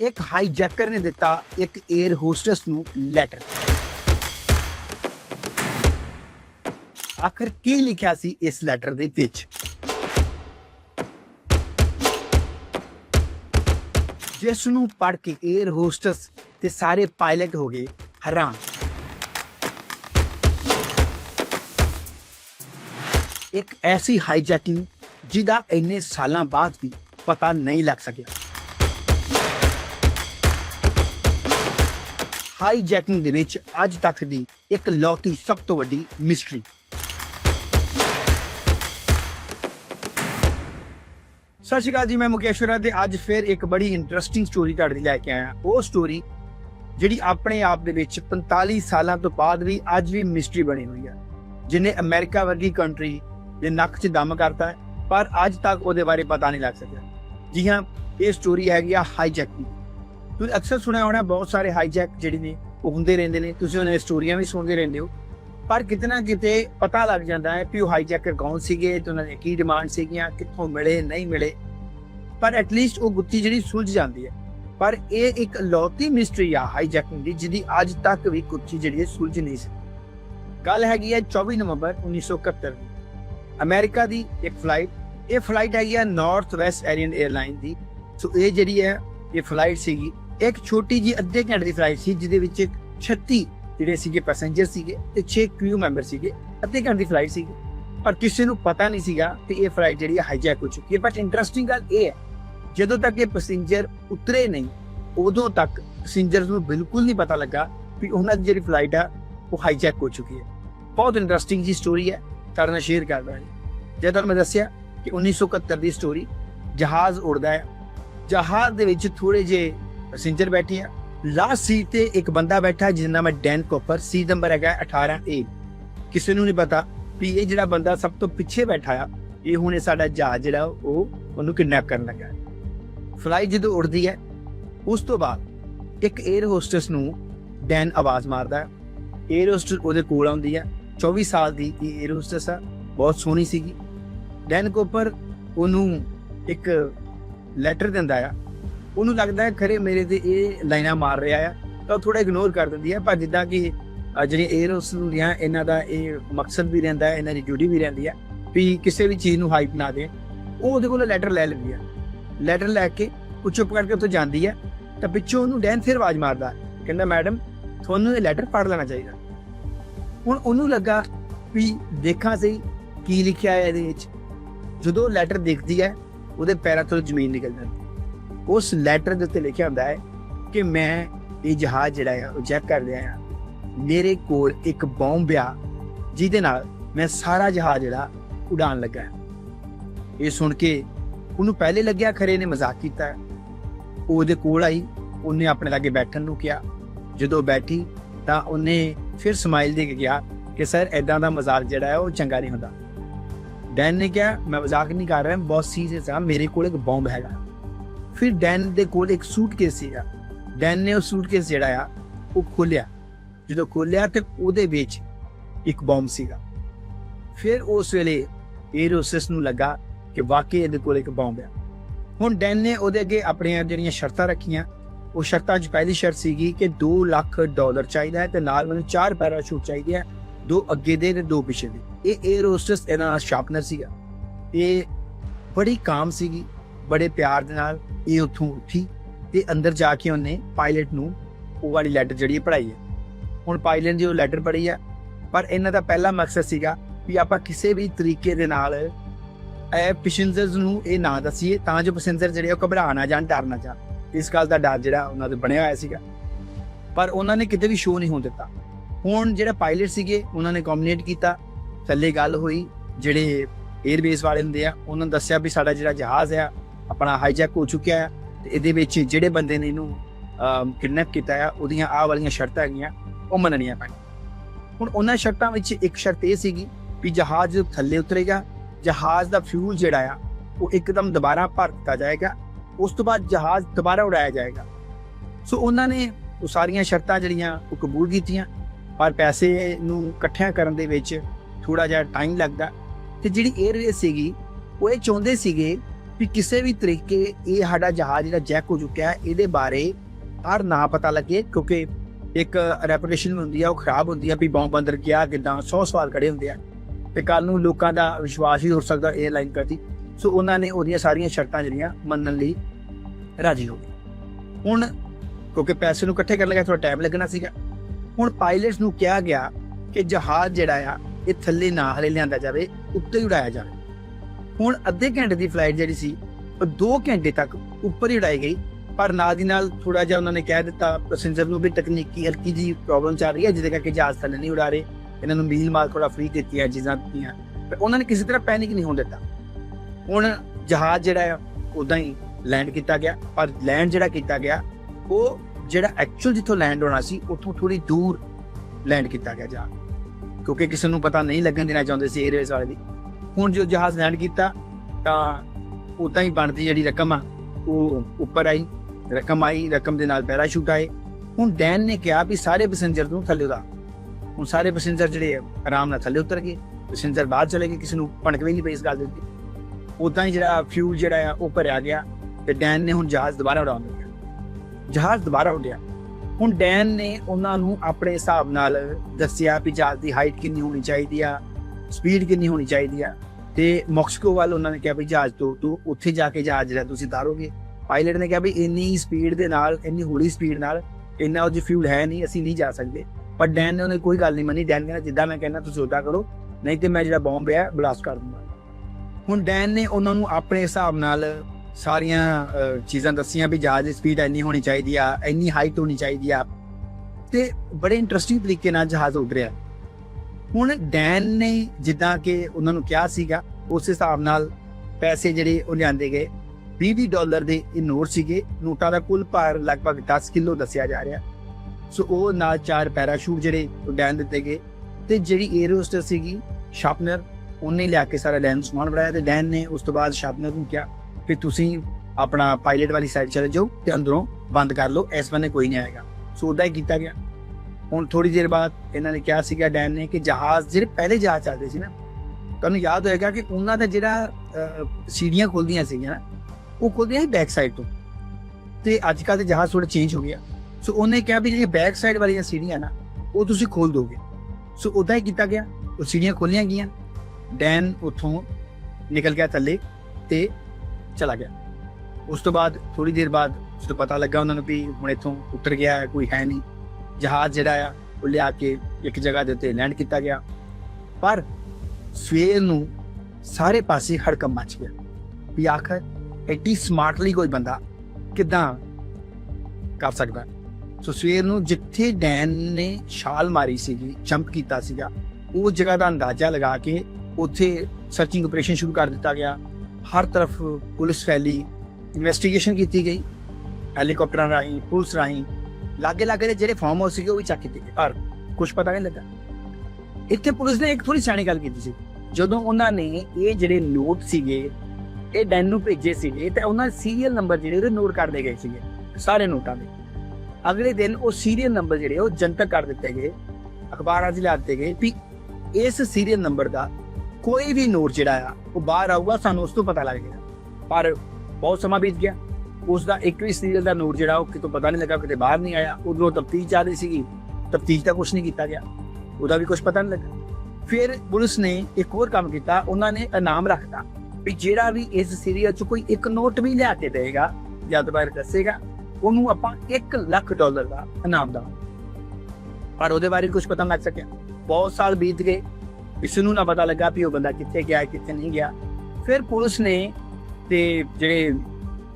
ਇੱਕ ਹਾਈਜੈਕਰ ਨੇ ਦਿੱਤਾ ਇੱਕ 에ਅਰ ਹੋਸਟਸ ਨੂੰ ਲੈਟਰ ਆਖਰ ਕੀ ਲਿਖਿਆ ਸੀ ਇਸ ਲੈਟਰ ਦੇ ਵਿੱਚ? ਜਿਸ ਨੂੰ ਪੜ੍ਹ ਕੇ 에ਅਰ ਹੋਸਟਸ ਤੇ ਸਾਰੇ ਪਾਇਲਟ ਹੋ ਗਏ ਹੈਰਾਨ। ਇੱਕ ਐਸੀ ਹਾਈਜੈਕਿੰਗ ਜਿਹਦਾ ਇੰਨੇ ਸਾਲਾਂ ਬਾਅਦ ਵੀ ਪਤਾ ਨਹੀਂ ਲੱਗ ਸਕਿਆ। ਹਾਈਜੈਕਿੰਗ ਦੇ ਵਿੱਚ ਅੱਜ ਤੱਕ ਦੀ ਇੱਕ ਲੌਤੀ ਸਭ ਤੋਂ ਵੱਡੀ ਮਿਸਟਰੀ ਸਤਿ ਸ਼੍ਰੀ ਅਕਾਲ ਜੀ, ਮੈਂ ਮੁਕੇਸ਼ਵਰਾ ਤੇ ਅੱਜ ਫਿਰ ਇੱਕ ਬੜੀ ਇੰਟਰਸਟਿੰਗ ਸਟੋਰੀ ਤੁਹਾਡੇ ਲਈ ਲੈ ਕੇ ਆਇਆ। ਉਹ ਸਟੋਰੀ ਜਿਹੜੀ ਆਪਣੇ ਆਪ ਦੇ ਵਿੱਚ 45 ਸਾਲਾਂ ਤੋਂ ਬਾਅਦ ਵੀ ਅੱਜ ਵੀ ਮਿਸਟਰੀ ਬਣੀ ਹੋਈ ਹੈ ਜਿਹਨੇ ਅਮਰੀਕਾ ਵਰਗੀ ਕੰਟਰੀ ਦੇ ਨੱਕ 'ਚ ਦਮ ਕਰਤਾ ਹੈ, ਪਰ ਅੱਜ ਤੱਕ ਉਹਦੇ ਬਾਰੇ ਪਤਾ ਨਹੀਂ ਲੱਗ ਸਕਿਆ। ਜੀ ਹਾਂ, ਇਹ ਸਟੋਰੀ ਹੈਗੀ ਆ ਹਾਈਜੈਕਿੰਗ। ਤੁਸੀਂ ਅਕਸਰ ਸੁਣਿਆ ਹੋਣਾ ਬਹੁਤ ਸਾਰੇ ਹਾਈਜੈਕ ਜਿਹੜੇ ਨੇ, ਉਹ ਹੁੰਦੇ ਰਹਿੰਦੇ ਨੇ। ਤੁਸੀਂ ਉਹਨਾਂ ਦੀਆਂ ਸਟੋਰੀਆਂ ਵੀ ਸੁਣਦੇ ਰਹਿੰਦੇ ਹੋ। ਪਰ ਕਿਤੇ ਨਾ ਕਿਤੇ ਪਤਾ ਲੱਗ ਜਾਂਦਾ ਹੈ ਕਿ ਉਹ ਹਾਈਜੈਕਰ ਕੌਣ ਸੀਗੇ ਤੇ ਉਹਨਾਂ ਦੀਆਂ ਕੀ ਡਿਮਾਂਡ ਸੀਗੀਆਂ, ਕਿੱਥੋਂ ਮਿਲੇ, ਨਹੀਂ ਮਿਲੇ। ਪਰ ਐਟਲੀਸਟ ਉਹ ਗੁੱਤੀ ਜਿਹੜੀ ਸੁਲਝ ਜਾਂਦੀ ਹੈ। ਪਰ ਇਹ ਇੱਕ ਲੌਤੀ ਮਿਸਟਰੀ ਆ ਹਾਈਜੈਕਿੰਗ ਦੀ, ਜਿਹਦੀ ਅੱਜ ਤੱਕ ਵੀ ਗੁੱਤੀ ਜਿਹੜੀ ਹੈ ਸੁਲਝ ਨਹੀਂ ਸੀ ਗੱਲ ਹੈਗੀ ਹੈ 24 ਨਵੰਬਰ 1971 ਦੀ। ਅਮਰੀਕਾ ਦੀ ਇੱਕ ਫਲਾਈਟ ਇਹ ਫਲਾਈਟ ਹੈਗੀ ਹੈ ਨਾਰਥ ਵੈਸਟ ਏਰੀਅਨ 에ਅਰਲਾਈਨ ਦੀ। ਸੋ ਇਹ ਜਿਹੜੀ ਹੈ, ਇਹ ਫਲਾਈਟ ਸੀਗੀ। ਇੱਕ ਛੋਟੀ ਜੀ ਅੱਧੇ ਘੰਟੇ ਦੀ ਫਲਾਈਟ ਸੀ, ਜਿਹਦੇ ਵਿੱਚ 36 ਜਿਹੜੇ ਸੀਗੇ ਪੈਸੇਂਜਰ ਸੀਗੇ ਤੇ 6 ਕਰੂ ਮੈਂਬਰ ਸੀਗੇ, ਅੱਧੇ ਘੰਟੇ ਦੀ ਫਲਾਈਟ ਸੀਗੀ। ਪਰ ਕਿਸੇ ਨੂੰ ਪਤਾ ਨਹੀਂ ਸੀਗਾ ਕਿ ਇਹ ਫਲਾਈਟ ਜਿਹੜੀ ਹੈ ਹਾਈਜੈਕ ਹੋ ਚੁੱਕੀ ਹੈ। ਬਟ ਇੰਟਰਸਟਿੰਗ ਗੱਲ ਇਹ ਹੈ, ਜਦੋਂ ਤੱਕ ਇਹ ਪੈਸੇਂਜਰ ਉਤਰੇ ਨਹੀਂ, ਉਦੋਂ ਤੱਕ ਪੈਸੇਂਜਰਸ ਨੂੰ ਬਿਲਕੁਲ ਨਹੀਂ ਪਤਾ ਲੱਗਾ ਕਿ ਉਹਨਾਂ ਦੀ ਜਿਹੜੀ ਫਲਾਈਟ ਆ, ਉਹ ਹਾਈਜੈਕ ਹੋ ਚੁੱਕੀ ਹੈ। ਬਹੁਤ ਇੰਟਰਸਟਿੰਗ ਜੀ ਸਟੋਰੀ ਹੈ, ਤੁਹਾਡੇ ਨਾਲ ਸ਼ੇਅਰ ਕਰਦਾ ਹਾਂ ਜਦੋਂ ਮੈਂ ਦੱਸਿਆ ਕਿ 1971 ਦੀ ਸਟੋਰੀ ਜਹਾਜ਼ ਉੜਦਾ ਹੈ, ਜਹਾਜ਼ ਦੇ ਵਿੱਚ ਥੋੜੇ ਜੇ ਪੈਸੇਂਜਰ ਬੈਠੇ ਆ। ਲਾਸਟ ਸੀਟ ਤੇ ਇੱਕ ਬੰਦਾ ਬੈਠਾ ਜਿਹਦਾ ਨਾਮ ਹੈ ਡੈਨ ਕੋਪਰ। ਸੀਟ ਨੰਬਰ ਹੈਗਾ 18 ਏ। ਕਿਸੇ ਨੂੰ ਨਹੀਂ ਪਤਾ ਵੀ ਇਹ ਜਿਹੜਾ ਬੰਦਾ ਸਭ ਤੋਂ ਪਿੱਛੇ ਬੈਠਾ ਆ, ਇਹ ਹੁਣ ਇਹ ਸਾਡਾ ਜਹਾਜ਼ ਜਿਹੜਾ ਉਹ ਉਹਨੂੰ ਕਿਡਨੈਪ ਕਰਨ ਲੱਗਾ ਫਲਾਈ ਜਦੋਂ ਉੜਦੀ ਹੈ, ਉਸ ਤੋਂ ਬਾਅਦ ਇੱਕ 에ਅਰ ਹੋਸਟਸ ਨੂੰ ਡੈਨ ਆਵਾਜ਼ ਮਾਰਦਾ ਹੈ। 에ਅਰ ਹੋਸਟਸ ਉਹਦੇ ਕੋਲ ਆਉਂਦੀ ਹੈ। 24 ਸਾਲ ਦੀ ਇਹ 에ਅਰ ਹੋਸਟਸ ਆ, ਬਹੁਤ ਸੋਹਣੀ ਸੀਗੀ। ਡੈਨ ਕੋਪਰ ਉਹਨੂੰ ਇੱਕ ਲੈਟਰ ਦਿੰਦਾ ਆ ਉਹਨੂੰ ਲੱਗਦਾ ਹੈ ਖਰੇ ਮੇਰੇ ਤੇ ਇਹ ਲਾਈਨਾਂ ਮਾਰ ਰਿਹਾ ਆ, ਤਾਂ ਥੋੜਾ ਇਗਨੋਰ ਕਰ ਦਿੰਦੀ ਹੈ, ਪਰ ਜਿੱਦਾਂ ਕਿ, ਅਹ ਜਿਹੜੀ 에ਅਰ ਹੋਸਟਸ ਹੁੰਦੀਆਂ, ਇਹਨਾਂ ਦਾ ਇਹ ਮਕਸਦ ਵੀ ਰਹਿੰਦਾ ਹੈ, ਇਹਨਾਂ ਦੀ ਡਿਊਟੀ ਵੀ ਰਹਿੰਦੀ ਹੈ, ਵੀ ਕਿਸੇ ਵੀ ਚੀਜ਼ ਨੂੰ ਹਾਈਪ ਨਾ ਦੇ ਉਹ ਉਹਦੇ ਕੋਲ ਲੈਟਰ ਲੈ ਲੈਂਦੀ ਹੈ। ਲੈਟਰ ਲੈ ਕੇ ਉਹ ਚੁੱਪ ਕਰਕੇ ਉੱਥੋਂ ਜਾਂਦੀ ਹੈ, ਤਾਂ ਪਿੱਛੋਂ ਉਹਨੂੰ ਡੈਨ ਫਿਰ ਆਵਾਜ਼ ਮਾਰਦਾ ਕਹਿੰਦਾ, ਮੈਡਮ, ਤੁਹਾਨੂੰ ਇਹ ਲੈਟਰ ਪੜ੍ਹ ਲੈਣਾ ਚਾਹੀਦਾ ਹੁਣ ਉਹਨੂੰ ਲੱਗਾ ਵੀ ਦੇਖਾਂ ਸਹੀ ਕੀ ਲਿਖਿਆ ਹੈ ਇਹਦੇ ਵਿੱਚ। ਜਦੋਂ ਲੈਟਰ ਦੇਖਦੀ ਹੈ, ਉਹਦੇ ਪੈਰਾਂ ਤੋਂ ਜ਼ਮੀਨ ਨਿਕਲ ਜਾਂਦੀ ਉਸ ਲੈਟਰ ਦੇ ਉੱਤੇ ਲਿਖਿਆ ਹੁੰਦਾ ਹੈ ਕਿ ਮੈਂ ਇਹ ਜਹਾਜ਼ ਜਿਹੜਾ ਆ, ਉਹ ਚੈੱਕ ਕਰ ਲਿਆ ਆ ਮੇਰੇ ਕੋਲ ਇੱਕ ਬੰਬ ਆ, ਜਿਹਦੇ ਨਾਲ ਮੈਂ ਸਾਰਾ ਜਹਾਜ਼ ਜਿਹੜਾ ਉਡਾਣ ਲੱਗਾ ਇਹ ਸੁਣ ਕੇ ਉਹਨੂੰ ਪਹਿਲੇ ਲੱਗਿਆ ਖਰੇ ਨੇ ਮਜ਼ਾਕ ਕੀਤਾ। ਉਹ ਉਹਦੇ ਕੋਲ ਆਈ, ਉਹਨੇ ਆਪਣੇ ਲਾਗੇ ਬੈਠਣ ਨੂੰ ਕਿਹਾ। ਜਦੋਂ ਬੈਠੀ ਤਾਂ ਉਹਨੇ ਫਿਰ ਸਮਾਈਲ ਦੇ ਕੇ ਕਿਹਾ ਕਿ ਸਰ ਐਦਾਂ ਦਾ ਮਜ਼ਾਕ ਜਿਹੜਾ ਹੈ ਉਹ ਚੰਗਾ ਨਹੀਂ ਹੁੰਦਾ। ਡੈਨ ਨੇ ਕਿਹਾ, ਮੈਂ ਮਜ਼ਾਕ ਨਹੀਂ ਕਰ ਰਿਹਾ ਬਹੁਤ ਸੀਰੀਅਸ ਆ ਮੇਰੇ ਕੋਲ ਇੱਕ ਬੰਬ ਹੈਗਾ। ਫਿਰ ਡੈਨ ਦੇ ਕੋਲ ਇੱਕ ਸੂਟਕੇਸ ਸੀਗਾ ਡੈਨ ਨੇ ਉਹ ਸੂਟਕੇਸ ਜਿਹੜਾ ਆ ਉਹ ਖੋਲਿਆ ਜਦੋਂ ਖੋਲਿਆ ਤੇ ਉਹਦੇ ਵਿੱਚ ਇੱਕ ਬੰਬ ਸੀਗਾ ਫਿਰ ਉਸ ਵੇਲੇ 에ਅਰੋਸਸ ਨੂੰ ਲੱਗਾ ਕਿ ਵਾਕਈ ਇਹਦੇ ਕੋਲ ਇੱਕ ਬੰਬ ਆ ਹੁਣ ਡੈਨ ਨੇ ਉਹਦੇ ਅੱਗੇ ਆਪਣੀਆਂ ਜਿਹੜੀਆਂ ਸ਼ਰਤਾਂ ਰੱਖੀਆਂ ਉਹ ਸ਼ਰਤਾਂ 'ਚ ਪਹਿਲੀ ਸ਼ਰਤ ਸੀਗੀ ਕਿ 2 ਲੱਖ ਡਾਲਰ ਚਾਹੀਦਾ ਹੈ ਤੇ ਨਾਲ ਮੈਨੂੰ ਚਾਰ ਪੈਰਾਸ਼ੂਟ ਚਾਹੀਦੇ ਆ ਦੋ ਅੱਗੇ ਦੇ ਤੇ ਦੋ ਪਿੱਛੇ ਦੇ ਇਹ 에ਅਰ ਹੋਸਟਸ ਇਹਨਾਂ ਦਾ ਸ਼ਾਰਪਨਰ ਸੀਗਾ ਇਹ ਬੜੀ ਕਾਮ ਸੀਗੀ ਬੜੇ ਪਿਆਰ ਦੇ ਨਾਲ ਇਹ ਉੱਥੋਂ ਉੱਠੀ ਤੇ ਅੰਦਰ ਜਾ ਕੇ ਉਹਨੇ ਪਾਇਲਟ ਨੂੰ ਉਹ ਵਾਲੀ ਲੈਟਰ ਜਿਹੜੀ ਪੜਾਈ ਹੈ। ਹੁਣ ਪਾਇਲਟ ਦੀ ਉਹ ਲੈਟਰ ਪੜ੍ਹੀ ਆ, ਪਰ ਇਹਨਾਂ ਦਾ ਪਹਿਲਾ ਮਕਸਦ ਸੀਗਾ ਵੀ ਆਪਾਂ ਕਿਸੇ ਵੀ ਤਰੀਕੇ ਦੇ ਨਾਲ ਇਹ ਪੈਸੇਂਜਰਸ ਨੂੰ ਇਹ ਨਾ ਦਸੀਏ ਤਾਂ ਜੋ ਪੈਸੇਂਜਰ ਜਿਹੜੇ ਉਹ ਘਬਰਾ ਨਾ ਜਾਣ, ਡਰ ਨਾ ਜਾਣ। ਇਸ ਗੱਲ ਦਾ ਡਰ ਜਿਹੜਾ ਉਹਨਾਂ ਦੇ ਬਣਿਆ ਹੋਇਆ ਸੀਗਾ। ਪਰ ਉਹਨਾਂ ਨੇ ਕਿਤੇ ਵੀ ਸ਼ੋਅ ਨਹੀਂ ਹੋਣ ਦਿੱਤਾ। ਹੁਣ ਜਿਹੜਾ ਪਾਇਲਟ ਸੀਗੇ, ਉਹਨਾਂ ਨੇ ਕਮਿਊਨੀਕੇਟ ਕੀਤਾ। ਥੱਲੇ ਗੱਲ ਹੋਈ, ਜਿਹੜੇ 에ਅਰਬੇਸ ਵਾਲੇ ਹੁੰਦੇ ਆ, ਉਹਨਾਂ ਨੇ ਦੱਸਿਆ ਵੀ ਸਾਡਾ ਜਿਹੜਾ ਜਹਾਜ਼ ਆ ਆਪਣਾ ਹਾਈਜੈਕ ਹੋ ਚੁੱਕਿਆ ਆ ਤੇ ਇਹਦੇ ਵਿੱਚ ਜਿਹੜੇ ਬੰਦੇ ਨੇ ਇਹਨੂੰ ਕਿਡਨੈਪ ਕੀਤਾ ਆ, ਉਹਦੀਆਂ ਆਹ ਵਾਲੀਆਂ ਸ਼ਰਤਾਂ ਹੈਗੀਆਂ, ਉਹ ਮੰਨਣੀਆਂ ਪੈਣ। ਹੁਣ ਉਹਨਾਂ ਸ਼ਰਤਾਂ ਵਿੱਚ ਇੱਕ ਸ਼ਰਤ ਇਹ ਸੀਗੀ ਕਿ ਜਹਾਜ਼ ਥੱਲੇ ਉਤਰੇਗਾ, ਜਹਾਜ਼ ਦਾ ਫਿਊਲ ਜਿਹੜਾ ਆ, ਉਹ ਇੱਕਦਮ ਦੁਬਾਰਾ ਭਰ ਦਿੱਤਾ ਜਾਏਗਾ, ਉਸ ਤੋਂ ਬਾਅਦ ਜਹਾਜ਼ ਦੁਬਾਰਾ ਉਡਾਇਆ ਜਾਏਗਾ। ਸੋ ਉਹਨਾਂ ਨੇ ਉਹ ਸਾਰੀਆਂ ਸ਼ਰਤਾਂ ਜਿਹੜੀਆਂ, ਉਹ ਕਬੂਲ ਕੀਤੀਆਂ, ਪਰ ਪੈਸੇ ਨੂੰ ਇਕੱਠਿਆਂ ਕਰਨ ਦੇ ਵਿੱਚ ਥੋੜਾ ਜਿਹਾ ਟਾਈਮ ਲੱਗਦਾ। ਤੇ ਜਿਹੜੀ 에ਅਰਵੇਜ਼ ਸੀਗੀ, ਉਹ ਇਹ ਚਾਹੁੰਦੇ ਸੀਗੇ ਵੀ ਕਿਸੇ ਵੀ ਤਰੀਕੇ ਇਹ ਸਾਡਾ ਜਹਾਜ਼ ਜਿਹੜਾ ਜੈਕ ਹੋ ਚੁੱਕਿਆ ਹੈ, ਇਹਦੇ ਬਾਰੇ ਹਰ ਨਾ ਪਤਾ ਲੱਗੇ, ਕਿਉਂਕਿ ਇੱਕ ਰੈਪੂਟੇਸ਼ਨ ਹੁੰਦੀ ਆ, ਉਹ ਖਰਾਬ ਹੁੰਦੀ ਆ ਵੀ ਬੰਬ ਅੰਦਰ ਗਿਆ ਕਿਦਾਂ 100 ਸਵਾਲ ਖੜੇ ਹੁੰਦੇ ਆ। ਤੇ ਕੱਲ ਨੂੰ ਲੋਕਾਂ ਦਾ ਵਿਸ਼ਵਾਸ ਹੀ ਹੋ ਸਕਦਾ 에ਅਰਲਾਈਨ ਕਰਦੀ। ਸੋ ਉਹਨਾਂ ਨੇ ਉਹਦੀਆਂ ਸਾਰੀਆਂ ਸ਼ਰਤਾਂ ਜਿਹੜੀਆਂ ਮੰਨਣ ਲਈ ਰਾਜੀ ਹੋ ਗਏ। ਹੁਣ ਕਿਉਂਕਿ ਪੈਸੇ ਨੂੰ ਇਕੱਠੇ ਕਰਨ ਲੱਗਾ ਥੋੜਾ ਟਾਈਮ ਲੱਗਣਾ ਸੀਗਾ। ਹੁਣ ਪਾਇਲਟਸ ਨੂੰ ਕਿਹਾ ਗਿਆ ਕਿ ਜਹਾਜ਼ ਜਿਹੜਾ ਆ, ਇਹ ਥੱਲੇ ਨਾ ਹਲੇ ਲਿਆਂਦਾ ਜਾਵੇ, ਉੱਤੇ ਹੀ ਉਡਾਇਆ ਜਾਵੇ। ਹੁਣ ਅੱਧੇ ਘੰਟੇ ਦੀ ਫਲਾਈਟ ਜਿਹੜੀ ਸੀ, ਉਹ 2 ਘੰਟੇ ਤੱਕ ਉੱਪਰ ਹੀ ਉਡਾਈ ਗਈ। ਪਰ ਨਾਲ ਦੀ ਨਾਲ ਥੋੜਾ ਜਿਹਾ ਉਹਨਾਂ ਨੇ ਕਹਿ ਦਿੱਤਾ ਪੈਸੇਂਜਰ ਨੂੰ ਵੀ ਤਕਨੀਕੀ ਹਲਕੀ ਜੀ ਪ੍ਰੋਬਲਮ ਚੱਲ ਰਹੀ ਹੈ, ਜਿਹਦੇ ਕਰਕੇ ਜਹਾਜ਼ ਥੱਲੇ ਨਹੀਂ ਉਡਾ ਰਹੇ। ਇਹਨਾਂ ਨੂੰ ਮੀਲ ਮਾਲ ਥੋੜਾ ਫ੍ਰੀ ਦਿੱਤੀਆਂ, ਚੀਜ਼ਾਂ ਦਿੱਤੀਆਂ। ਪਰ ਉਹਨਾਂ ਨੇ ਕਿਸੇ ਤਰ੍ਹਾਂ ਪੈਨਿਕ ਨਹੀਂ ਹੋਣ ਦਿੱਤਾ। ਹੁਣ ਜਹਾਜ਼ ਜਿਹੜਾ ਆ ਉਦਾਂ ਹੀ ਲੈਂਡ ਕੀਤਾ ਗਿਆ। ਪਰ ਲੈਂਡ ਜਿਹੜਾ ਕੀਤਾ ਗਿਆ, ਉਹ ਜਿਹੜਾ ਐਕਚੁਅਲ ਜਿੱਥੋਂ ਲੈਂਡ ਹੋਣਾ ਸੀ, ਉੱਥੋਂ ਥੋੜੀ ਦੂਰ ਲੈਂਡ ਕੀਤਾ ਗਿਆ ਜਾ ਕਿਉਂਕਿ ਕਿਸੇ ਨੂੰ ਪਤਾ ਨਹੀਂ ਲੱਗਣ ਦੇਣਾ ਚਾਹੁੰਦੇ ਸੀ 에ਅਰਵੇਜ਼ ਵਾਲੇ ਦੀ ਹੁਣ ਜੋ ਜਹਾਜ਼ ਲੈਂਡ ਕੀਤਾ ਤਾਂ ਉਦਾਂ ਹੀ ਬਣਦੀ ਜਿਹੜੀ ਰਕਮ ਆ ਉਹ ਉੱਪਰ ਆਈ ਰਕਮ ਆਈ ਰਕਮ ਦੇ ਨਾਲ ਪੈਰਾਸ਼ੂਟ ਆਏ। ਹੁਣ ਡੈਨ ਨੇ ਕਿਹਾ ਵੀ ਸਾਰੇ ਪੈਸੇਂਜਰ ਨੂੰ ਥੱਲੇ ਉਤਾਰ। ਹੁਣ ਸਾਰੇ ਪੈਸੇਂਜਰ ਜਿਹੜੇ ਆਰਾਮ ਨਾਲ ਥੱਲੇ ਉਤਰ ਗਏ। ਪੈਸੇਂਜਰ ਬਾਹਰ ਚਲੇ ਗਏ ਕਿਸੇ ਨੂੰ ਭਣਕ ਵੀ ਨਹੀਂ ਪਈ ਇਸ ਗੱਲ ਦੀ ਉਦਾਂ ਹੀ ਜਿਹੜਾ ਫਿਊਲ ਜਿਹੜਾ ਆ ਉਹ ਭਰਿਆ ਗਿਆ ਤੇ ਡੈਨ ਨੇ ਹੁਣ ਜਹਾਜ਼ ਦੁਬਾਰਾ ਉਡਾਉਣ ਲੱਗਾ ਜਹਾਜ਼ ਦੁਬਾਰਾ ਉੱਡਿਆ। ਹੁਣ ਡੈਨ ਨੇ ਉਹਨਾਂ ਨੂੰ ਆਪਣੇ ਹਿਸਾਬ ਨਾਲ ਦੱਸਿਆ ਵੀ ਜਹਾਜ਼ ਦੀ ਹਾਈਟ ਕਿੰਨੀ ਹੋਣੀ ਚਾਹੀਦੀ ਆ ਸਪੀਡ ਕਿੰਨੀ ਹੋਣੀ ਚਾਹੀਦੀ ਆ? ਤੇ ਮੈਕਸੀਕੋ ਵੱਲ ਉਹਨਾਂ ਨੇ ਕਿਹਾ ਵੀ ਜਹਾਜ਼ ਤੋਂ, ਤੂੰ ਉੱਥੇ ਜਾ ਕੇ ਜਹਾਜ਼ ਜਿਹੜਾ ਤੁਸੀਂ ਤਾਰੋਗੇ ਪਾਇਲਟ ਨੇ ਕਿਹਾ ਵੀ ਇੰਨੀ ਸਪੀਡ ਦੇ ਨਾਲ, ਇੰਨੀ ਹੌਲੀ ਸਪੀਡ ਨਾਲ ਇੰਨਾ ਉਹ ਫਿਊਲ ਹੈ ਨਹੀਂ, ਅਸੀਂ ਨਹੀਂ ਜਾ ਸਕਦੇ। ਪਰ ਡੈਨ ਨੇ ਉਹਨੇ ਕੋਈ ਗੱਲ ਨਹੀਂ ਮੰਨੀ। ਡੈਨ ਕਹਿੰਦਾ, ਜਿੱਦਾਂ ਮੈਂ ਕਹਿੰਦਾ, ਤੁਸੀਂ ਉਦਾਂ ਕਰੋ। ਨਹੀਂ ਤੇ ਮੈਂ ਜਿਹੜਾ ਬੰਬ ਹੈ ਬਲਾਸਟ ਕਰ ਦੂੰਗਾ। ਹੁਣ ਡੈਨ ਨੇ ਉਹਨਾਂ ਨੂੰ ਆਪਣੇ ਹਿਸਾਬ ਨਾਲ ਸਾਰੀਆਂ ਚੀਜ਼ਾਂ ਦੱਸੀਆਂ ਵੀ ਜਹਾਜ਼ ਦੀ ਸਪੀਡ ਇੰਨੀ ਹੋਣੀ ਚਾਹੀਦੀ ਆ, ਇੰਨੀ ਹਾਈਟ ਹੋਣੀ ਚਾਹੀਦੀ ਆ। ਤੇ ਬੜੇ ਇੰਟਰਸਟਿੰਗ ਤਰੀਕੇ ਨਾਲ ਜਹਾਜ਼ ਉੱਡ ਰਿਹਾ। ਹੁਣ ਡੈਨ ਨੇ ਜਿੱਦਾਂ ਕਿ ਉਹਨਾਂ ਨੂੰ ਕਿਹਾ ਸੀਗਾ, ਉਸ ਹਿਸਾਬ ਨਾਲ ਪੈਸੇ ਜਿਹੜੇ ਉਹ ਲਿਆਂਦੇ ਗਏ। 20 ਡਾਲਰ ਦੇ ਇਹ ਨੋਟ ਸੀਗੇ। ਨੋਟਾਂ ਦਾ ਕੁੱਲ ਭਾਰ ਲਗਭਗ 10 ਕਿਲੋ ਦੱਸਿਆ ਜਾ ਰਿਹਾ। ਸੋ ਉਹ ਨਾਲ ਚਾਰ ਪੈਰਾਸ਼ੂਟ ਜਿਹੜੇ ਉਹ ਡੈਨ ਦਿੱਤੇ ਗਏ। ਤੇ ਜਿਹੜੀ 에ਅਰ ਹੋਸਟਸ ਸੀਗੀ ਸ਼ਾਪਨਰ ਉਹਨੇ ਲਿਆ ਕੇ ਸਾਰਾ ਡੈਨ ਸਮਾਨ ਬਣਾਇਆ ਤੇ ਡੈਨ ਨੇ ਉਸ ਤੋਂ ਬਾਅਦ ਸ਼ਾਰਪਨਰ ਨੂੰ ਕਿਹਾ ਕਿ ਤੁਸੀਂ ਆਪਣਾ ਪਾਇਲਟ ਵਾਲੀ ਸਾਈਡ ਚਲੇ ਜਾਓ ਤੇ ਅੰਦਰੋਂ ਬੰਦ ਕਰ ਲਓ, ਇਸ ਬੰਨੇ ਕੋਈ ਨਹੀਂ ਆਏਗਾ। ਸੋ ਉਦਾਂ ਹੀ ਕੀਤਾ ਗਿਆ। ਹੁਣ ਥੋੜੀ ਦੇਰ ਬਾਅਦ ਇਹਨਾਂ ਨੇ ਕਿਹਾ ਸੀਗਾ ਡੈਨ ਨੇ ਕਿ ਜਹਾਜ਼ ਜਿਹੜੇ ਪਹਿਲੇ ਜਹਾਜ਼ ਚੱਲਦੇ ਸੀ ਨਾ, ਤੁਹਾਨੂੰ ਯਾਦ ਹੋਏਗਾ ਕਿ ਉਹਨਾਂ ਦਾ ਜਿਹੜਾ ਸੀੜੀਆਂ ਖੁੱਲਦੀਆਂ ਸੀਗੀਆਂ ਨਾ, ਉਹ ਖੁੱਲਦੀਆਂ ਸੀ ਬੈਕ ਸਾਈਡ ਤੋਂ। ਤੇ ਅੱਜ ਕੱਲ੍ਹ ਦੇ ਜਹਾਜ਼ ਥੋੜਾ ਚੇਂਜ ਹੋ ਗਿਆ ਸੋ ਉਹਨੇ ਕਿਹਾ ਵੀ ਜਿਹੜੀ ਬੈਕ ਸਾਈਡ ਵਾਲੀਆਂ ਸੀੜੀਆਂ ਨਾ, ਉਹ ਤੁਸੀਂ ਖੋਲ ਦੋਗੇ। ਸੋ ਉਦਾਂ ਹੀ ਕੀਤਾ ਗਿਆ। ਉਹ ਸੀੜੀਆਂ ਖੋਲੀਆਂ ਗਈਆਂ। ਡੈਨ ਉੱਥੋਂ ਨਿਕਲ ਗਿਆ ਥੱਲੇ ਤੇ ਚਲਾ ਗਿਆ। ਉਸ ਤੋਂ ਬਾਅਦ ਥੋੜੀ ਦੇਰ ਬਾਅਦ ਜਦੋਂ ਪਤਾ ਲੱਗਾ ਉਹਨਾਂ ਨੂੰ ਵੀ ਹੁਣ ਇੱਥੋਂ ਉੱਤਰ ਗਿਆ, ਕੋਈ ਹੈ ਨਹੀਂ। ਜਹਾਜ਼ ਜਿਹੜਾ ਆ, ਉਹ ਲਿਆ ਕੇ ਇੱਕ ਜਗ੍ਹਾ ਦੇ ਉੱਤੇ ਲੈਂਡ ਕੀਤਾ ਗਿਆ। ਪਰ ਸਵੇਰ ਨੂੰ ਸਾਰੇ ਪਾਸੇ ਹੜਕੰਪ ਮਚ ਗਿਆ। ਵੀ ਆਖਰ ਐਡੀ ਸਮਾਰਟਲੀ ਕੋਈ ਬੰਦਾ ਕਿਦਾਂ ਕਰ ਸਕਦਾ? ਸੋ ਸਵੇਰ ਨੂੰ ਜਿੱਥੇ ਡੈਨ ਨੇ ਛਾਲ ਮਾਰੀ ਸੀਗੀ ਜੰਪ ਕੀਤਾ ਸੀਗਾ ਉਹ ਜਗ੍ਹਾ ਦਾ ਅੰਦਾਜ਼ਾ ਲਗਾ ਕੇ ਉੱਥੇ ਸਰਚਿੰਗ ਆਪਰੇਸ਼ਨ ਸ਼ੁਰੂ ਕਰ ਦਿੱਤਾ ਗਿਆ। ਹਰ ਤਰਫ ਪੁਲਿਸ ਫੈਲੀ ਇਨਵੈਸਟੀਗੇਸ਼ਨ ਕੀਤੀ ਗਈ। ਹੈਲੀਕਾਪਟਰਾਂ ਰਾਹੀਂ, ਪੁਲਿਸ ਰਾਹੀਂ ਲਾਗੇ ਲਾਗੇ ਦੇ ਜਿਹੜੇ ਫਾਰਮ ਹਾਊਸ ਸੀਗੇ ਉਹ ਵੀ ਚੱਕ ਕੀਤੇ ਗਏ ਪਰ ਕੁਝ ਪਤਾ ਨਹੀਂ ਲੱਗਾ। ਇੱਥੇ ਪੁਲਿਸ ਨੇ ਇੱਕ ਥੋੜੀ ਸਿਆਣੀ ਗੱਲ ਕੀਤੀ ਸੀ। ਜਦੋਂ ਉਹਨਾਂ ਨੇ ਇਹ ਜਿਹੜੇ ਨੋਟ ਸੀਗੇ, ਇਹ ਡੈਨ ਨੂੰ ਭੇਜੇ ਸੀਗੇ, ਤੇ ਉਹਨਾਂ ਸੀਰੀਅਲ ਨੰਬਰ ਜਿਹੜੇ ਉਹਦੇ ਨੋਟ ਕਰਦੇ ਗਏ ਸੀਗੇ, ਸਾਰੇ ਨੋਟਾਂ ਦੇ। ਅਗਲੇ ਦਿਨ ਉਹ ਸੀਰੀਅਲ ਨੰਬਰ ਜਿਹੜੇ ਉਹ ਜਨਤਕ ਕਰ ਦਿੱਤੇ ਗਏ, ਅਖਬਾਰਾਂ 'ਚ ਲਿਆ ਦਿੱਤੇ ਗਏ ਵੀ ਇਸ ਸੀਰੀਅਲ ਨੰਬਰ ਦਾ ਕੋਈ ਵੀ ਨੋਟ ਜਿਹੜਾ ਆ, ਉਹ ਬਾਹਰ ਆਊਗਾ, ਸਾਨੂੰ ਉਸ ਤੋਂ ਪਤਾ ਲੱਗ ਜਾਏਗਾ। ਪਰ ਬਹੁਤ ਸਮਾਂ ਬੀਤ ਗਿਆ। ਉਸ ਦਾ ਇੱਕ ਵੀ ਸੀਰੀਅਲ ਦਾ ਨੋਟ ਜਿਹੜਾ ਉਹ ਕਿਤੋਂ ਪਤਾ ਨਹੀਂ ਲੱਗਾ, ਕਿਤੇ ਬਾਹਰ ਨਹੀਂ ਆਇਆ। ਉਦੋਂ ਤਫਤੀਸ਼ ਚੱਲ ਰਹੀ ਸੀਗੀ। ਤਫਤੀਸ਼ ਦਾ ਕੁਝ ਨਹੀਂ ਕੀਤਾ ਗਿਆ। ਉਹਦਾ ਵੀ ਕੁਝ ਪਤਾ ਨਹੀਂ ਲੱਗਾ। ਫਿਰ ਪੁਲਿਸ ਨੇ ਇੱਕ ਹੋਰ ਕੰਮ ਕੀਤਾ। ਉਹਨਾਂ ਨੇ ਇਨਾਮ ਰੱਖਤਾ ਵੀ ਜਿਹੜਾ ਵੀ ਇਸ ਸੀਰੀਅਲ 'ਚ ਕੋਈ ਇੱਕ ਨੋਟ ਵੀ ਲਿਆ ਕੇ ਦੇਗਾ ਜਾਂ ਦੁਬਾਰਾ ਦੱਸੇਗਾ, ਉਹਨੂੰ ਆਪਾਂ 1 ਲੱਖ ਡਾਲਰ ਦਾ ਇਨਾਮ ਦਾ ਪਰ ਉਹਦੇ ਬਾਰੇ ਕੁਝ ਪਤਾ ਨਹੀਂ ਲੱਗ ਸਕਿਆ। ਬਹੁਤ ਸਾਲ ਬੀਤ ਗਏ। ਇਸ ਨੂੰ ਨਾ ਪਤਾ ਲੱਗਾ ਵੀ ਉਹ ਬੰਦਾ ਕਿੱਥੇ ਗਿਆ, ਕਿੱਥੇ ਨਹੀਂ ਗਿਆ। ਫਿਰ ਪੁਲਿਸ ਨੇ ਤੇ ਜਿਹੜੇ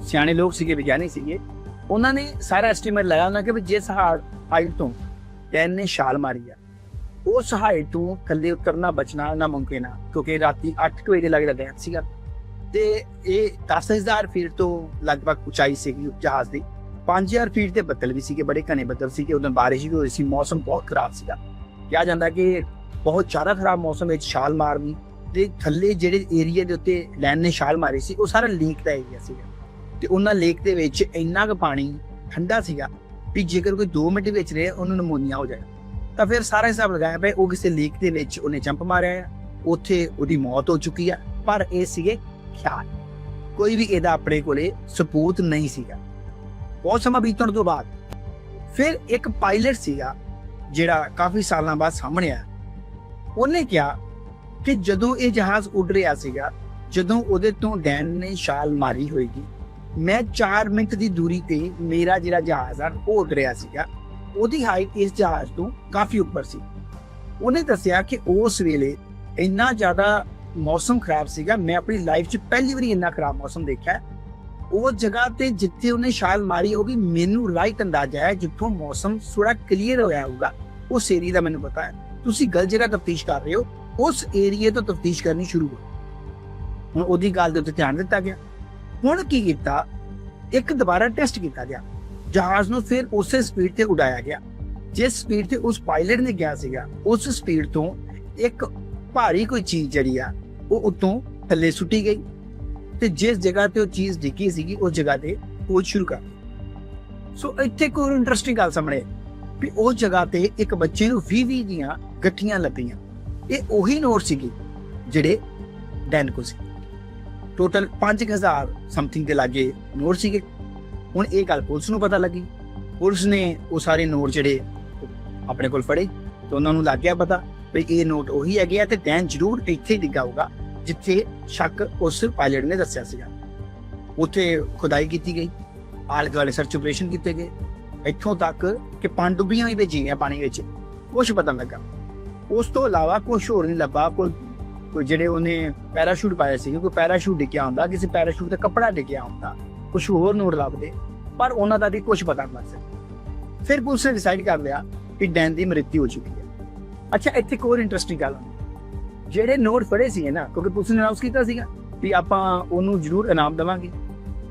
ਸਿਆਣੇ ਲੋਕ ਸੀਗੇ ਵਿਗਿਆਨੀ ਸੀਗੇ, ਉਹਨਾਂ ਨੇ ਸਾਰਾ ਐਸਟੀਮੇਟ ਲਾਇਆ ਉਹਨਾਂ ਕਿ ਵੀ ਜਿਸ ਹਾਈਟ ਤੋਂ ਡੈਨ ਨੇ ਛਾਲ ਮਾਰੀ ਆ। ਉਸ ਹਾਈਟ ਤੋਂ ਥੱਲੇ ਉਤਰਨਾ, ਬਚਣਾ, ਨਾ ਮੁਮਕਿਨ ਆ, ਕਿਉਂਕਿ ਰਾਤੀ 8 ਵਜੇ ਦੇ ਲੱਗਦਾ ਡੈਨ ਸੀਗਾ। ਤੇ ਇਹ 10000 ਫੀਟ ਤੋਂ ਲਗਭਗ ਉਚਾਈ ਸੀਗੀ ਜਹਾਜ਼ ਦੀ। 5000 ਫੀਟ ਤੇ ਬੱਦਲ ਵੀ ਸੀਗੇ, ਬੜੇ ਘਣੇ ਬੱਦਲ ਸੀਗੇ, ਉਦੋਂ ਬਾਰਿਸ਼ ਵੀ ਹੋਈ ਸੀ, ਮੌਸਮ ਬਹੁਤ ਖਰਾਬ ਸੀਗਾ। ਕਿਹਾ ਜਾਂਦਾ ਕਿ ਬਹੁਤ ਜ਼ਿਆਦਾ ਖਰਾਬ ਮੌਸਮ ਵਿੱਚ ਛਾਲ ਮਾਰਨੀ, ਤੇ ਥੱਲੇ ਜਿਹੜੇ ਏਰੀਆ ਦੇ ਉੱਤੇ ਲੈਨ ਨੇ ਛਾਲ ਮਾਰੀ ਸੀ, ਉਹ ਸਾਰਾ ਲੀਕ ਦਾ ਏਰੀਆ ਸੀਗਾ। ਤੇ ਉਹਨਾਂ ਲੇਕ ਦੇ ਵਿੱਚ ਇੰਨਾ ਕੁ ਪਾਣੀ ਠੰਡਾ ਸੀਗਾ ਵੀ ਜੇਕਰ ਕੋਈ 2 ਮਿੰਟ ਵਿੱਚ ਰਹੇ, ਉਹਨੂੰ ਨਮੂਨੀਆ ਹੋ ਜਾਏ ਤਾਂ ਫਿਰ ਸਾਰਾ ਹਿਸਾਬ ਲਗਾਇਆ ਪਿਆ, ਉਹ ਕਿਸੇ ਲੇਕ ਦੇ ਵਿੱਚ ਉਹਨੇ ਜੰਪ ਮਾਰਿਆ ਹੈ ਉੱਥੇ ਉਹਦੀ ਮੌਤ ਹੋ ਚੁੱਕੀ ਆ, ਪਰ ਇਹ ਸੀਗੇ ਖਿਆਲ। ਕੋਈ ਵੀ ਇਹਦਾ ਆਪਣੇ ਕੋਲੇ ਸਬੂਤ ਨਹੀਂ ਸੀਗਾ। ਬਹੁਤ ਸਮਾਂ ਬੀਤਣ ਤੋਂ ਬਾਅਦ ਫਿਰ ਇੱਕ ਪਾਇਲਟ ਸੀਗਾ, ਜਿਹੜਾ ਕਾਫੀ ਸਾਲਾਂ ਬਾਅਦ ਸਾਹਮਣੇ ਆਇਆ। ਉਹਨੇ ਕਿਹਾ ਕਿ ਜਦੋਂ ਇਹ ਜਹਾਜ਼ ਉੱਡ ਰਿਹਾ ਸੀਗਾ, ਜਦੋਂ ਉਹਦੇ ਤੋਂ ਡੈਨ ਨੇ ਛਾਲ ਮਾਰੀ ਹੋਏਗੀ ਮੈਂ 4 ਮਿੰਟ ਦੀ ਦੂਰੀ ਤੇ ਮੇਰਾ ਜਿਹੜਾ ਜਹਾਜ਼ ਆ ਉਹ ਉੱਡ ਰਿਹਾ ਸੀਗਾ, ਉਹਦੀ ਹਾਈਟ ਇਸ ਜਹਾਜ਼ ਤੋਂ ਕਾਫੀ ਉੱਪਰ ਸੀ। ਉਹਨੇ ਦੱਸਿਆ ਕਿ ਉਸ ਵੇਲੇ ਇੰਨਾ ਜ਼ਿਆਦਾ ਮੌਸਮ ਖਰਾਬ ਸੀਗਾ, ਮੈਂ ਆਪਣੀ ਲਾਈਫ 'ਚ ਪਹਿਲੀ ਵਾਰੀ ਇੰਨਾ ਖਰਾਬ ਮੌਸਮ ਦੇਖਿਆ। ਹੈ। ਉਹ ਜਗ੍ਹਾ ਤੇ ਜਿੱਥੇ ਉਹਨੇ ਛਾਲ ਮਾਰੀ, ਉਹ ਵੀ ਮੈਨੂੰ ਰਾਈਟ ਅੰਦਾਜ਼ਾ ਹੈ, ਜਿੱਥੋਂ ਮੌਸਮ ਥੋੜਾ ਕਲੀਅਰ ਹੋਇਆ ਹੋਊਗਾ, ਉਸ ਏਰੀਆ ਦਾ ਮੈਨੂੰ ਪਤਾ ਹੈ। ਤੁਸੀਂ ਗਲਤ ਜਗ੍ਹਾ ਤਫਤੀਸ਼ ਕਰ ਰਹੇ ਹੋ, ਉਸ ਏਰੀਏ ਤੋਂ ਤਫਤੀਸ਼ ਕਰਨੀ ਸ਼ੁਰੂ ਕਰੋ। ਹੁਣ ਉਹਦੀ ਗੱਲ ਦੇ ਉੱਤੇ ਧਿਆਨ ਦਿੱਤਾ ਗਿਆ। ਹੁਣ ਕੀ ਕੀਤਾ? ਇੱਕ ਦੁਬਾਰਾ ਟੈਸਟ ਕੀਤਾ ਗਿਆ। ਜਹਾਜ਼ ਨੂੰ ਫਿਰ ਉਸੇ ਸਪੀਡ ਤੇ ਉਡਾਇਆ ਗਿਆ। ਜਿਸ ਸਪੀਡ ਤੇ ਉਸ ਪਾਇਲਟ ਨੇ ਗਿਆ ਸੀਗਾ, ਉਸ ਸਪੀਡ ਤੋਂ ਇੱਕ ਭਾਰੀ ਕੋਈ ਚੀਜ਼ ਜਿਹੜੀ ਆ, ਉਹ ਉਤੋਂ ਥੱਲੇ ਸੁੱਟੀ ਗਈ ਤੇ ਜਿਸ ਜਗ੍ਹਾ ਤੇ ਉਹ ਚੀਜ਼ ਡਿੱਗੀ ਸੀਗੀ, ਉਸ ਜਗ੍ਹਾ ਤੇ ਖੋਜ ਸ਼ੁਰੂ ਕਰ ਸੋ ਇੱਥੇ ਕੋਈ ਇੰਟਰਸਟਿੰਗ ਗੱਲ ਸਾਹਮਣੇ ਵੀ ਉਸ ਜਗ੍ਹਾ ਤੇ ਇੱਕ ਬੱਚੇ ਨੂੰ 20 20 ਦੀਆਂ ਗੱਠੀਆਂ ਲੱਗੀਆਂ। ਇਹ ਉਹੀ ਨੋਟ ਸੀਗੀ ਜਿਹੜੇ ਡੈਨ ਕੋ ਸੀ। ਟੋਟਲ 5000 ਸਮਥਿੰਗ ਦੇ ਲਾਗੇ ਨੋਟ ਸੀਗੇ। ਹੁਣ ਇਹ ਗੱਲ ਪੁਲਿਸ ਨੂੰ ਪਤਾ ਲੱਗੀ। ਪੁਲਿਸ ਨੇ ਉਹ ਸਾਰੇ ਨੋਟ ਜਿਹੜੇ ਆਪਣੇ ਕੋਲ ਫੜੇ ਤੇ ਉਹਨਾਂ ਨੂੰ ਲੱਗ ਗਿਆ ਪਤਾ ਵੀ ਇਹ ਨੋਟ ਉਹੀ ਹੈਗੇ ਆ ਤੇ ਦੈਨ ਜ਼ਰੂਰ ਇੱਥੇ ਹੀ ਡਿੱਗਾ ਹੋਊਗਾ, ਜਿੱਥੇ ਸ਼ੱਕ ਉਸ ਪਾਇਲਟ ਨੇ ਦੱਸਿਆ ਸੀਗਾ। ਉੱਥੇ ਖੁਦਾਈ ਕੀਤੀ ਗਈ, ਆਲੇ ਦੁਆਲੇ ਸਰਚ ਆਪਰੇਸ਼ਨ ਕੀਤੇ ਗਏ। ਇੱਥੋਂ ਤੱਕ ਕਿ ਪਾਂਡੂਬੀਆਂ ਵੀ ਭੇਜੀਆਂ ਪਾਣੀ ਵਿੱਚ। ਕੁਝ ਪਤਾ ਲੱਗਾ। ਉਸ ਤੋਂ ਇਲਾਵਾ ਕੁਝ ਹੋਰ ਨਹੀਂ ਲੱਭਾ, ਕੋਈ ਕੋਈ ਜਿਹੜੇ ਉਹਨੇ ਪੈਰਾਸ਼ੂਟ ਪਾਇਆ ਸੀ ਕੋਈ ਪੈਰਾਸ਼ੂਟ ਡਿੱਗਿਆ ਹੁੰਦਾ, ਕਿਸੇ ਪੈਰਾਸ਼ੂਟ ਤੇ ਕੱਪੜਾ ਡਿੱਗਿਆ ਹੁੰਦਾ ਕੁਝ ਹੋਰ ਨੋਟ ਲੱਭਦੇ, ਪਰ ਉਹਨਾਂ ਦਾ ਵੀ ਕੁਝ ਪਤਾ ਨਹੀਂ ਲੱਗ ਸਕਿਆ ਫਿਰ ਪੁਲਿਸ ਨੇ ਡਿਸਾਈਡ ਕਰ ਲਿਆ ਕਿ ਡੈਨ ਦੀ ਮ੍ਰਿਤੂ ਹੋ ਚੁੱਕੀ ਹੈ। ਅੱਛਾ, ਇੱਥੇ ਇੱਕ ਹੋਰ ਇੰਟਰਸਟਿੰਗ ਗੱਲ ਜਿਹੜੇ ਨੋਟ ਫੜੇ ਸੀ ਨਾ, ਕਿਉਂਕਿ ਪੁਲਿਸ ਨੇ ਅਨਾਉਂਸ ਕੀਤਾ ਸੀਗਾ ਵੀ ਆਪਾਂ ਉਹਨੂੰ ਜ਼ਰੂਰ ਇਨਾਮ ਦੇਵਾਂਗੇ।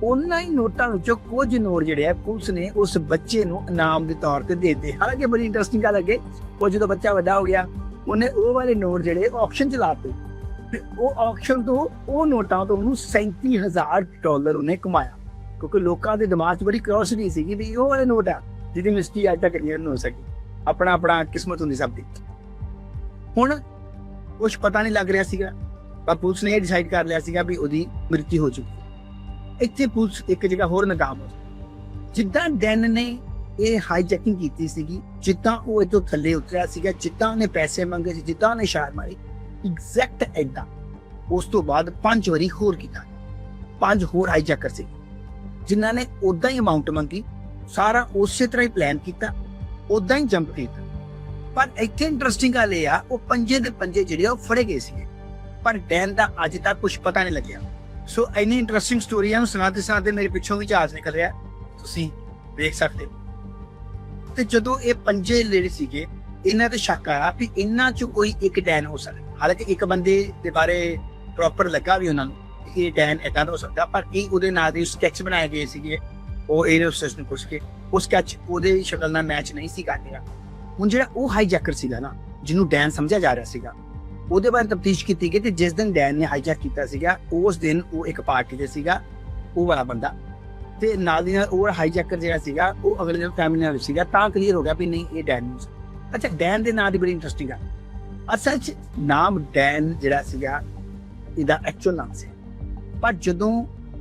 ਉਹਨਾਂ ਹੀ ਨੋਟਾਂ ਵਿੱਚੋਂ ਕੁਝ ਨੋਟ ਜਿਹੜੇ ਆ, ਪੁਲਿਸ ਨੇ ਉਸ ਬੱਚੇ ਨੂੰ ਇਨਾਮ ਦੇ ਤੌਰ ਤੇ ਦੇ ਦਿੱਤੇ। ਹਾਲਾਂਕਿ ਬੜੀ ਇੰਟਰਸਟਿੰਗ ਗੱਲ ਅੱਗੇ। ਉਹ ਜਦੋਂ ਬੱਚਾ ਵੱਡਾ ਹੋ ਗਿਆ, ਉਹਨੇ ਉਹ ਵਾਲੇ ਨੋਟ ਜਿਹੜੇ ਆਕਸ਼ਨ ਚ ਲਾਤੇ ਤੇ ਉਹ ਆਕਸ਼ਨ ਤੋਂ ਉਹ ਨੋਟਾਂ ਤੋਂ ਉਹਨੂੰ 37000 ਡਾਲਰ ਉਹਨੇ ਕਮਾਇਆ। ਕਿਉਂਕਿ ਲੋਕਾਂ ਦੇ ਦਿਮਾਗ 'ਚ ਬੜੀ ਕਿਉਰਿਓਸਿਟੀ ਸੀਗੀ ਵੀ ਉਹ ਵਾਲੇ ਨੋਟ ਆ, ਜਿਹਦੀ ਮਿਸਟਰੀ ਅੱਜ ਤੱਕ ਨਹੀਂ ਹੋ ਸਕੀ। ਆਪਣਾ ਆਪਣਾ ਕਿਸਮਤ ਹੁੰਦੀ ਸਭ ਦੀ। ਹੁਣ ਕੁਝ ਪਤਾ ਨਹੀਂ ਲੱਗ ਰਿਹਾ ਸੀਗਾ, ਪਰ ਪੁਲਿਸ ਨੇ ਇਹ ਡਿਸਾਈਡ ਕਰ ਲਿਆ ਸੀਗਾ ਵੀ ਉਹਦੀ ਮ੍ਰਿਤੂ ਹੋ ਚੁੱਕੀ ਇੱਥੇ ਪੁਲਿਸ ਇੱਕ ਜਗ੍ਹਾ ਹੋਰ ਨਾਕਾਮ ਹੋ ਜਿੱਦਾਂ ਡੈਨ ਨੇ ਇਹ ਹਾਈਜੈਕਿੰਗ ਕੀਤੀ ਸੀਗੀ, ਜਿੱਦਾਂ ਉਹ ਇਤੋਂ ਥੱਲੇ ਉਤਰਿਆ ਸੀਗਾ, ਜਿੱਦਾਂ ਉਹਨੇ ਪੈਸੇ ਮੰਗੇ ਸੀ, ਜਿੱਦਾਂ ਉਹਨੇ ਸ਼ਾਰ ਮਾਰੀ ਐਗਜ਼ੈਕਟ ਐਦਾਂ ਉਸ ਤੋਂ ਬਾਅਦ ਪੰਜ ਵਾਰੀ ਹੋਰ ਕੀਤਾ। ਪੰਜ ਹੋਰ ਹਾਈਜੈਕਰ ਸੀ ਜਿਨ੍ਹਾਂ ਨੇ ਉਦਾਂ ਹੀ ਅਮਾਉਂਟ ਮੰਗੀ, ਸਾਰਾ ਉਸੇ ਤਰ੍ਹਾਂ ਹੀ ਪਲਾਨ ਕੀਤਾ ਉਦਾਂ ਹੀ ਜੰਪ ਕੀਤਾ। ਪਰ ਇੱਥੇ ਇੰਟਰਸਟਿੰਗ ਗੱਲ ਇਹ ਆ, ਉਹ ਪੰਜੇ ਦੇ ਪੰਜੇ ਜਿਹੜੇ ਆ, ਉਹ ਫੜੇ ਗਏ ਸੀਗੇ। ਪਰ ਡੈਨ ਦਾ ਅੱਜ ਤੱਕ ਕੁਝ ਪਤਾ ਨਹੀਂ ਲੱਗਿਆ। ਸੋ ਇੰਨੀ ਇੰਟਰਸਟਿੰਗ ਸਟੋਰੀਆਂ ਨੂੰ ਸੁਣਾਤੇ ਸੁਣਾਤੇ ਮੇਰੇ ਪਿੱਛੋਂ ਵੀ ਜਹਾਜ਼ ਨਿਕਲ ਰਿਹਾ। ਤੁਸੀਂ ਵੇਖ ਸਕਦੇ ਹੋ। ਤੇ ਜਦੋਂ ਇਹ ਪੰਜੇ ਜਿਹੜੇ ਸੀਗੇ, ਇਹਨਾਂ ਤੇ ਸ਼ੱਕ ਆਇਆ ਵੀ ਇਹਨਾਂ ਚੋਂ ਕੋਈ ਇੱਕ ਡੈਨ ਹੋ ਸਕਦਾ। ਹਾਲਾਂਕਿ ਇੱਕ ਬੰਦੇ ਦੇ ਬਾਰੇ ਪ੍ਰੋਪਰ ਲੱਗਾ ਵੀ ਉਹਨਾਂ ਨੂੰ ਇਹ ਡੈਨ ਏਦਾਂ ਦਾ ਹੋ ਸਕਦਾ, ਪਰ ਕੀ ਉਹਦੇ ਨਾਂ ਦੇ ਸਕੈਚ ਬਣਾਏ ਗਏ ਸੀਗੇ। ਉਹ 에ਅਰ ਹੋਸਟਸ ਨੂੰ ਪੁੱਛ ਕੇ, ਉਹ ਸਕੈਚ ਉਹਦੇ ਸ਼ਕਲ ਨਾਲ ਮੈਚ ਨਹੀਂ ਸੀ ਕਰ ਰਿਹਾ। ਹੁਣ ਜਿਹੜਾ ਉਹ ਹਾਈਜੈਕਰ ਸੀਗਾ ਨਾ, ਜਿਹਨੂੰ ਡੈਨ ਸਮਝਿਆ ਜਾ ਰਿਹਾ ਸੀਗਾ, ਉਹਦੇ ਬਾਰੇ ਤਫਤੀਸ਼ ਕੀਤੀ ਗਈ ਤੇ ਜਿਸ ਦਿਨ ਡੈਨ ਨੇ ਹਾਈਜੈਕ ਕੀਤਾ ਸੀਗਾ, ਉਸ ਦਿਨ ਉਹ ਇੱਕ ਪਾਰਟੀ ਤੇ ਸੀਗਾ, ਉਹ ਵਾਲਾ ਬੰਦਾ। ਤੇ ਨਾਲ ਦੀ ਨਾਲ ਉਹ ਹਾਈਜੈਕਰ ਜਿਹੜਾ ਸੀਗਾ, ਉਹ ਅਗਲੇ ਦਿਨ ਫੈਮਿਲੀ ਨਾਲ ਸੀਗਾ, ਤਾਂ ਕਲੀਅਰ ਹੋ ਗਿਆ ਵੀ ਨਹੀਂ, ਇਹ ਡੈਨ ਨਹੀਂ ਅੱਛਾ, ਡੈਨ ਦੇ ਨਾਂ ਦੀ ਬੜੀ ਇੰਟਰਸਟਿੰਗ ਆ ਅਸਲ 'ਚ ਨਾਮ ਡੈਨ ਜਿਹੜਾ ਸੀਗਾ, ਇਹਦਾ ਐਕਚੁਅਲ ਨਾਮ ਸੀ। ਪਰ ਜਦੋਂ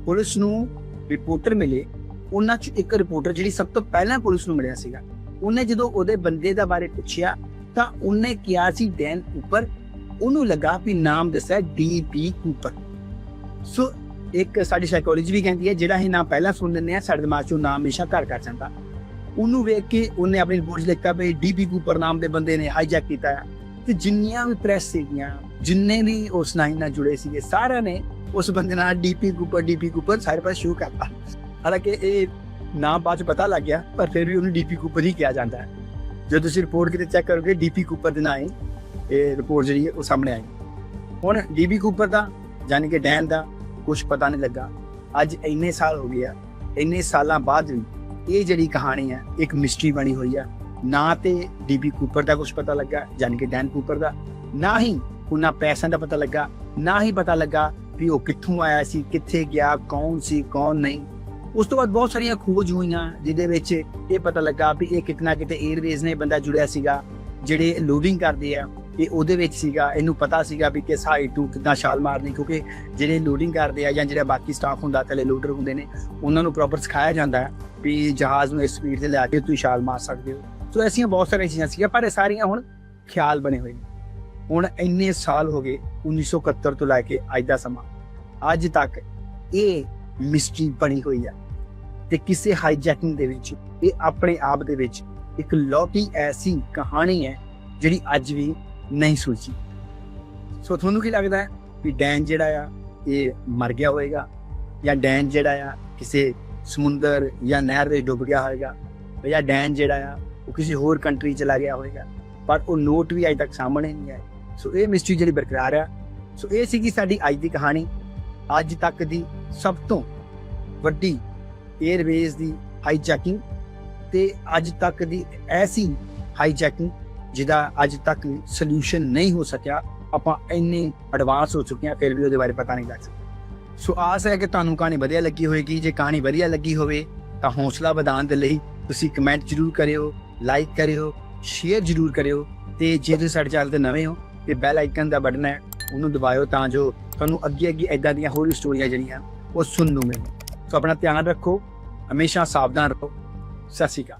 ਪੁਲਿਸ ਨੂੰ ਰਿਪੋਰਟਰ ਮਿਲੇ, ਉਹਨਾਂ 'ਚ ਇੱਕ ਰਿਪੋਰਟਰ ਜਿਹੜੀ ਸਭ ਤੋਂ ਪਹਿਲਾਂ ਪੁਲਿਸ ਨੂੰ ਮਿਲਿਆ ਸੀਗਾ, ਉਹਨੇ ਜਦੋਂ ਉਹਦੇ ਬੰਦੇ ਦਾ ਬਾਰੇ ਪੁੱਛਿਆ, ਤਾਂ ਉਹਨੇ ਕਿਹਾ ਸੀ ਡੈਨ ਉੱਪਰ, ਉਹਨੂੰ ਲੱਗਾ ਵੀ ਨਾਮ ਦੱਸਿਆ ਡੀਪੀ ਕੂਪਰ। ਸੋ ਇੱਕ ਸਾਡੀ ਸਾਈਕੋਲੋਜੀ ਵੀ ਕਹਿੰਦੀ ਹੈ, ਜਿਹੜਾ ਇਹ ਨਾਮ ਪਹਿਲਾਂ ਸੁਣ ਲੈਂਦੇ ਆ, ਸਾਡੇ ਦਿਮਾਗ 'ਚੋਂ ਨਾਮ ਹਮੇਸ਼ਾ ਘਰ ਕਰ ਜਾਂਦਾ। ਉਹਨੂੰ ਵੇਖ ਕੇ ਉਹਨੇ ਆਪਣੀ ਰਿਪੋਰਟ 'ਚ ਲਿਖਿਆ ਵੀ ਡੀਪੀ ਕੂਪਰ ਨਾਮ ਦੇ ਬੰਦੇ ਨੇ ਹਾਈਜੈਕ ਕੀਤਾ ਹੈ ਤੇ ਜਿੰਨੀਆਂ ਵੀ ਪ੍ਰੈਸ ਸੀਗੀਆਂ, ਜਿੰਨੇ ਵੀ ਉਸ ਨਾਈਨ ਨਾਲ ਜੁੜੇ ਸੀਗੇ, ਸਾਰਿਆਂ ਨੇ ਉਸ ਬੰਦੇ ਨਾਲ ਡੀਪੀ ਕੂਪਰ ਡੀਪੀ ਕੂਪਰ ਸਾਰੇ ਪਾਸੇ ਸ਼ੁਰੂ ਕਰਤਾ। ਹਾਲਾਂਕਿ ਇਹ ਨਾਮ ਬਾਅਦ 'ਚ ਪਤਾ ਲੱਗ ਗਿਆ, ਪਰ ਫਿਰ ਵੀ ਉਹਨੂੰ ਡੀਪੀ ਕੂਪਰ ਹੀ ਕਿਹਾ ਜਾਂਦਾ ਹੈ। ਜਦੋਂ ਤੁਸੀਂ ਰਿਪੋਰਟ ਕਿਤੇ ਚੈੱਕ ਕਰੋਗੇ ਡੀਪੀ ਕੂਪਰ ਦੇ ਨਾਂ ਹੀ ਇਹ ਰਿਪੋਰਟ ਜਿਹੜੀ ਹੈ ਉਹ ਸਾਹਮਣੇ ਆਈ। ਹੁਣ ਡੀਬੀ ਕੂਪਰ ਦਾ ਯਾਨੀ ਕਿ ਡੈਨ ਦਾ ਕੁਝ ਪਤਾ ਨਹੀਂ ਲੱਗਾ। ਅੱਜ ਇੰਨੇ ਸਾਲ ਹੋ ਗਏ ਆ, ਇੰਨੇ ਸਾਲਾਂ ਬਾਅਦ ਵੀ ਇਹ ਜਿਹੜੀ ਕਹਾਣੀ ਹੈ, ਇੱਕ ਮਿਸਟਰੀ ਬਣੀ ਹੋਈ ਆ। ਨਾ ਤੇ ਡੀਬੀ ਕੂਪਰ ਦਾ ਕੁਝ ਪਤਾ ਲੱਗਾ ਯਾਨੀ ਕਿ ਡੈਨ ਕੂਪਰ ਦਾ। ਨਾ ਹੀ ਉਹਨਾਂ ਪੈਸਿਆਂ ਦਾ ਪਤਾ ਲੱਗਾ, ਨਾ ਹੀ ਪਤਾ ਲੱਗਾ ਵੀ ਉਹ ਕਿੱਥੋਂ ਆਇਆ ਸੀ, ਕਿੱਥੇ ਗਿਆ, ਕੌਣ ਸੀ, ਕੌਣ ਨਹੀਂ। ਉਸ ਤੋਂ ਬਾਅਦ ਬਹੁਤ ਸਾਰੀਆਂ ਖੋਜ ਹੋਈਆਂ, ਜਿਹਦੇ ਵਿੱਚ ਇਹ ਪਤਾ ਲੱਗਾ ਵੀ ਇਹ ਕਿਤਨਾ ਕਿਤੇ 에ਅਰਵੇਜ਼ ਨੇ ਬੰਦਾ ਜੁੜਿਆ ਸੀਗਾ, ਜਿਹੜੇ ਲੋਡਿੰਗ ਕਰਦੇ ਆ, ਇਹ ਉਹਦੇ ਵਿੱਚ ਸੀਗਾ, ਇਹਨੂੰ ਪਤਾ ਸੀਗਾ ਵੀ ਕਿਸ ਹਾਈਟ ਤੋਂ ਕਿੱਦਾਂ ਛਾਲ ਮਾਰਨੀ, ਕਿਉਂਕਿ ਜਿਹੜੇ ਲੋਡਿੰਗ ਕਰਦੇ ਆ ਜਾਂ ਜਿਹੜਾ ਬਾਕੀ ਸਟਾਫ ਹੁੰਦਾ, ਥੱਲੇ ਲੋਡਰ ਹੁੰਦੇ ਨੇ, ਉਹਨਾਂ ਨੂੰ ਪ੍ਰੋਪਰ ਸਿਖਾਇਆ ਜਾਂਦਾ ਹੈ ਵੀ ਜਹਾਜ਼ ਨੂੰ ਇਸ ਸਪੀਡ ਤੇ ਲੈ ਕੇ ਤੁਸੀਂ ਛਾਲ ਮਾਰ ਸਕਦੇ ਹੋ। ਸੋ ਐਸੀਆਂ ਬਹੁਤ ਸਾਰੀਆਂ ਚੀਜ਼ਾਂ ਸੀਗੀਆਂ, ਪਰ ਇਹ ਸਾਰੀਆਂ ਹੁਣ ਖਿਆਲ ਬਣੇ ਹੋਏ ਨੇ। ਹੁਣ ਇੰਨੇ ਸਾਲ ਹੋ ਗਏ 1971 ਤੋਂ ਲੈ ਕੇ ਅੱਜ ਦਾ ਸਮਾਂ। ਅੱਜ ਤੱਕ ਇਹ ਮਿਸਟਰੀ ਬਣੀ ਹੋਈ ਆ ਤੇ ਕਿਸੇ ਹਾਈਜੈਕਿੰਗ ਦੇ ਵਿੱਚ, ਇਹ ਆਪਣੇ ਆਪ ਦੇ ਵਿੱਚ ਇੱਕ ਲੌਕੀ ਐਸੀ ਕਹਾਣੀ ਹੈ, ਜਿਹੜੀ ਅੱਜ ਵੀ ਨਹੀਂ ਸੁਲਝੀ। ਸੋ ਤੁਹਾਨੂੰ ਕੀ ਲੱਗਦਾ ਹੈ ਵੀ ਡੈਨ ਜਿਹੜਾ ਆ, ਇਹ ਮਰ ਗਿਆ ਹੋਵੇਗਾ ਜਾਂ ਡੈਨ ਜਿਹੜਾ ਆ, ਕਿਸੇ ਸਮੁੰਦਰ ਜਾਂ ਨਹਿਰ ਦੇ ਡੁੱਬ ਗਿਆ ਹੋਵੇਗਾ ਜਾਂ ਡੈਨ ਜਿਹੜਾ ਆ ਉਹ ਕਿਸੇ ਹੋਰ ਕੰਟਰੀ ਚਲਾ ਗਿਆ ਹੋਵੇਗਾ ਪਰ ਉਹ ਨੋਟ ਵੀ ਅਜੇ ਤੱਕ ਸਾਹਮਣੇ ਨਹੀਂ ਆਏ। ਸੋ ਇਹ ਮਿਸਟਰੀ ਜਿਹੜੀ ਬਰਕਰਾਰ ਆ। ਸੋ ਇਹ ਸੀਗੀ ਸਾਡੀ ਅੱਜ ਦੀ ਕਹਾਣੀ। ਅੱਜ ਤੱਕ ਦੀ ਸਭ ਤੋਂ ਵੱਡੀ 에ਅਰਵੇਜ਼ ਦੀ ਹਾਈਜੈਕਿੰਗ ਤੇ ਅੱਜ ਤੱਕ ਦੀ ਐਸੀ ਹਾਈਜੈਕਿੰਗ ਜਿਹਦਾ ਅੱਜ ਤੱਕ ਸੋਲੂਸ਼ਨ ਨਹੀਂ ਹੋ ਸਕਿਆ। ਆਪਾਂ ਇੰਨੇ ਐਡਵਾਂਸ ਹੋ ਚੁੱਕੇ ਹਾਂ, ਫਿਰ ਵੀ ਉਹਦੇ ਬਾਰੇ ਪਤਾ ਨਹੀਂ ਲੱਗ ਸਕਿਆ। ਸੋ ਆਸ ਹੈ ਕਿ ਤੁਹਾਨੂੰ ਕਹਾਣੀ ਵਧੀਆ ਲੱਗੀ ਹੋਵੇਗੀ ਜੇ ਕਹਾਣੀ ਵਧੀਆ ਲੱਗੀ ਹੋਵੇ, ਤਾਂ ਹੌਸਲਾ ਵਧਾਉਣ ਦੇ ਲਈ ਤੁਸੀਂ ਕਮੈਂਟ ਜ਼ਰੂਰ ਕਰਿਓ। ਲਾਈਕ ਕਰਿਓ ਸ਼ੇਅਰ ਜ਼ਰੂਰ ਕਰਿਓ ਤੇ ਜੇ ਤੁਸੀਂ ਸਾਡੇ ਚੈਨਲ ਤੇ ਨਵੇਂ ਹੋ ਤੇ ਬੈਲ ਆਈਕਨ ਦਾ ਬਟਨ ਹੈ, ਉਹਨੂੰ ਦਬਾਇਓ ਤਾਂ ਜੋ ਤੁਹਾਨੂੰ ਅੱਗੇ ਅੱਗੇ ਇਦਾਂ ਦੀਆਂ ਹੋਰ ਵੀ ਸਟੋਰੀਆਂ ਜਿਹੜੀਆਂ, ਉਹ ਸੁਣਨ ਨੂੰ ਮਿਲਣ। ਸੋ ਆਪਣਾ ਧਿਆਨ ਰੱਖੋ, ਹਮੇਸ਼ਾ ਸਾਵਧਾਨ ਰਹੋ। ਸਤਿ ਸ਼੍ਰੀ ਅਕਾਲ।